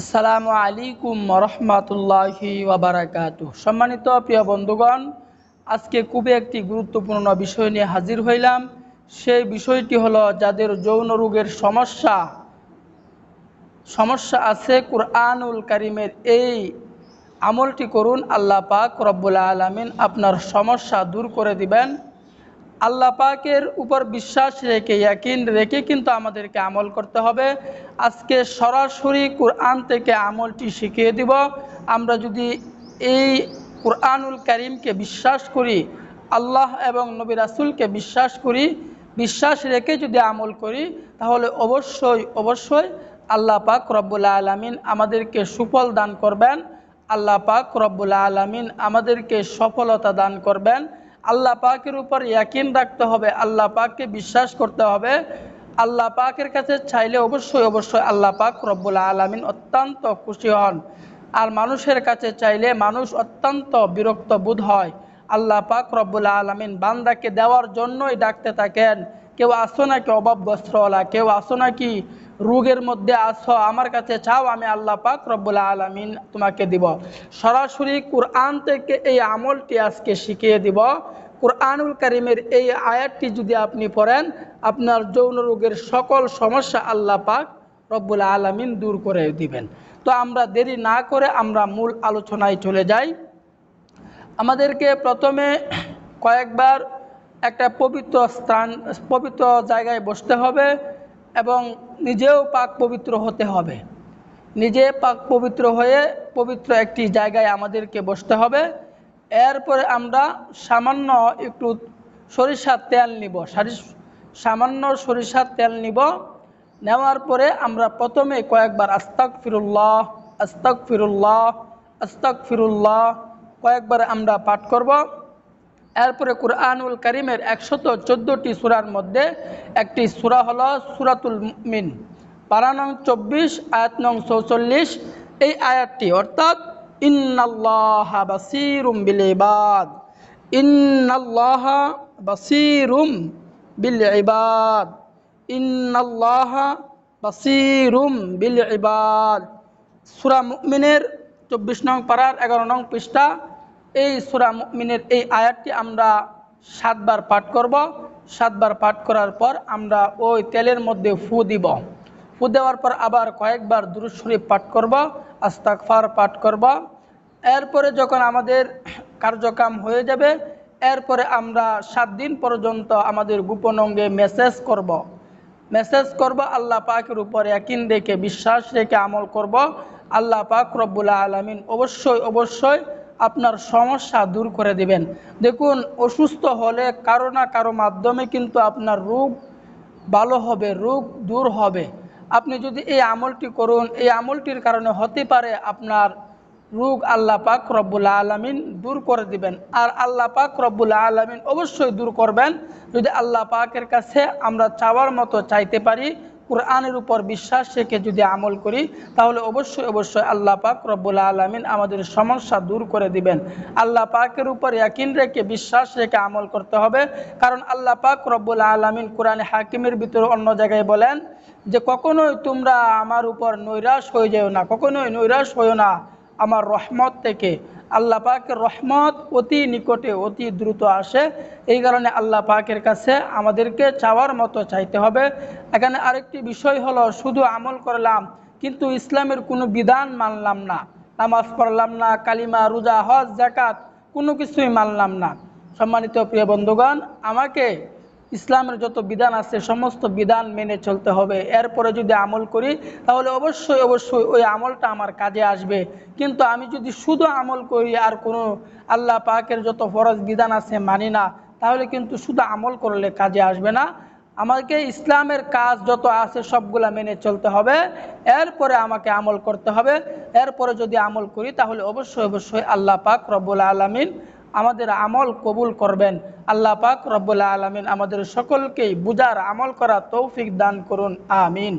আসসালামু আলাইকুম রহমতুল্লাহি ওয়াবারাকাত সম্মানিত প্রিয় বন্ধুগণ, আজকে খুবই একটি গুরুত্বপূর্ণ বিষয় নিয়ে হাজির হইলাম। সেই বিষয়টি হলো যাদের যৌন রোগের সমস্যা সমস্যা আছে, কুরআনুল কারিমের এই আমলটি করুন, আল্লাহ পাক রব্বুল আলমিন আপনার সমস্যা দূর করে দিবেন। আল্লাহ পাকের উপর বিশ্বাস রেখে, ইয়াকিন রেখে কিন্তু আমাদেরকে আমল করতে হবে। আজকে সরাসরি কোরআন থেকে আমলটি শিখিয়ে দিব। আমরা যদি এই কোরআনুল করিমকে বিশ্বাস করি, আল্লাহ এবং নবী রাসুলকে বিশ্বাস করি, বিশ্বাস রেখে যদি আমল করি, তাহলে অবশ্যই অবশ্যই আল্লাহ পাক রব্বুল্লা আলমিন আমাদেরকে সুফল দান করবেন। আল্লাহ পাক রব্বুল্লা আলমিন আমাদেরকে সফলতা দান করবেন। আল্লাহ পাকের উপর ইয়াকিন রাখতে হবে, আল্লাহ পাককে বিশ্বাস করতে হবে। আল্লাহ পাকের কাছে চাইলে অবশ্যই অবশ্যই আল্লাহ পাক রব্বুল আলমিন অত্যন্ত খুশি হন। আর মানুষের কাছে চাইলে মানুষ অত্যন্ত বিরক্ত বোধ হয়। আল্লাহ পাক রব্বুল আলমিন বান্দাকে দেওয়ার জন্যই ডাকতে থাকেন। কেউ আসো নাকি অভাবগ্রস্তওয়ালা, কেউ আসো নাকি রোগের মধ্যে আসো আমার কাছে চাও, আমি আল্লাহ পাক রব্বুল আলমিন তোমাকে দিব। সরাসরি কোরআন থেকে এই আমলটি আজকে শিখিয়ে দিব। কোরআনুল করিমের এই আয়াতটি যদি আপনি পড়েন, আপনার যৌন রোগের সকল সমস্যা আল্লাহ পাক রব্বুল আলমিন দূর করে দিবেন। তো আমরা দেরি না করে আমরা মূল আলোচনায় চলে যাই। আমাদেরকে প্রথমে কয়েকবার একটা পবিত্র স্থান, পবিত্র জায়গায় বসতে হবে এবং নিজেও পাক পবিত্র হতে হবে। নিজে পাক পবিত্র হয়ে পবিত্র একটি জায়গায় আমাদেরকে বসতে হবে। এরপরে আমরা সামান্য একটু সরিষার তেল নিব। সামান্য সরিষার তেল নিব। নেওয়ার পরে আমরা প্রথমে কয়েকবার আস্তাক ফিরুল্লাহ আস্তাক ফিরুল্লাহ আস্তাক ফিরুল্লাহ কয়েকবার আমরা পাঠ করব। এরপরে কুরআনুল করিমের একশত চোদ্দোটি সুরার মধ্যে একটি সুরা হল সুরাতুল মিন পারা নং চব্বিশ, আয়াত নং চৌচল্লিশ। এই আয়াতটি অর্থাৎ, ইন্নাল্লাহ বাসিরুম বিল ইন্নাল্লাহ বাসিরুম বিল ইবাদ ইন্নাল্লাহ বাসিরুম বিল ইবাদ সুরা মুমিনের চব্বিশ নং পাড়ার এগারো নং পৃষ্ঠা এই সুরা মুমিনের এই আয়াতটি আমরা সাতবার পাঠ করব। সাতবার পাঠ করার পর আমরা ওই তেলের মধ্যে ফু দিব। ফু দেওয়ার পর আবার কয়েকবার দুরুদ শরীফ পাঠ করব আস্তাকফার পাঠ করব। এরপরে যখন আমাদের কার্যক্রম হয়ে যাবে, এরপরে আমরা সাত দিন পর্যন্ত আমাদের গোপন অঙ্গে মেসেজ করব। মেসেজ করব, আল্লাহ পাকের উপরে একিন রেখে, বিশ্বাস রেখে আমল করব। আল্লাহ পাক রব্বুল্লা আলমিন অবশ্যই অবশ্যই আপনার সমস্যা দূর করে দিবেন। দেখুন, অসুস্থ হলে কারও না কারও মাধ্যমে কিন্তু আপনার রোগ ভালো হবে, রোগ দূর হবে। আপনি যদি এই আমলটি করুন, এই আমলটির কারণে হতে পারে আপনার রোগ আল্লাহ পাক রব্বুল্লা আলমিন দূর করে দিবেন। আর আল্লাহ পাক রব্বুল্লা আলমিন অবশ্যই দূর করবেন। যদি আল্লাহ পাকের কাছে আমরা চাওয়ার মতো চাইতে পারি কোরআনের উপর বিশ্বাস রেখে যদি আমল করি, তাহলে অবশ্যই অবশ্যই আল্লাহ পাক রব্বুল্লা আলমিন আমাদের সমস্যা দূর করে দিবেন। আল্লাহ পাকের উপর ইয়াকিন রেখে, বিশ্বাস রেখে আমল করতে হবে। কারণ আল্লাহ পাক রব্বুল্লা আলমিন কোরআনে হাকিমের ভিতরে অন্য জায়গায় বলেন যে, কখনোই তোমরা আমার উপর নৈরাশ হয়ে যেও না, কখনোই নৈরাশ হয়েও না। আমার রহমত থেকে আল্লাহ পাকের রহমত অতি নিকটে অতি দ্রুত আসে। এই কারণে আল্লাহ পাকের কাছে আমাদেরকে চাওয়ার মতো চাইতে হবে। এখানে আরেকটি বিষয় হলো, শুধু আমল করলাম, কিন্তু ইসলামের কোনো বিধান মানলাম না। নামাজ পড়লাম না, কালিমা, রোজা, হজ জাকাত কোনো কিছুই মানলাম না। সম্মানিত প্রিয় বন্ধুগণ, আমাকে ইসলামের যত বিধান আছে, সমস্ত বিধান মেনে চলতে হবে। এরপরে যদি আমল করি, তাহলে অবশ্যই অবশ্যই ওই আমলটা আমার কাজে আসবে। কিন্তু আমি যদি শুধু আমল করি আর কোনো আল্লাহ পাকের যত ফরজ বিধান আছে মানি না, তাহলে কিন্তু শুধু আমল করলে কাজে আসবে না। আমাকে ইসলামের কাজ যত আছে সবগুলা মেনে চলতে হবে। এরপরে আমাকে আমল করতে হবে। এরপরে যদি আমল করি, তাহলে অবশ্যই অবশ্যই আল্লাহ পাক রব্বুল আলমিন আমাদের আমল কবুল করবেন। আল্লাহ পাক রব্বুল্লা আলমিন আমাদের সকলকেই বুজার আমল করা তৌফিক দান করুন। আমিন।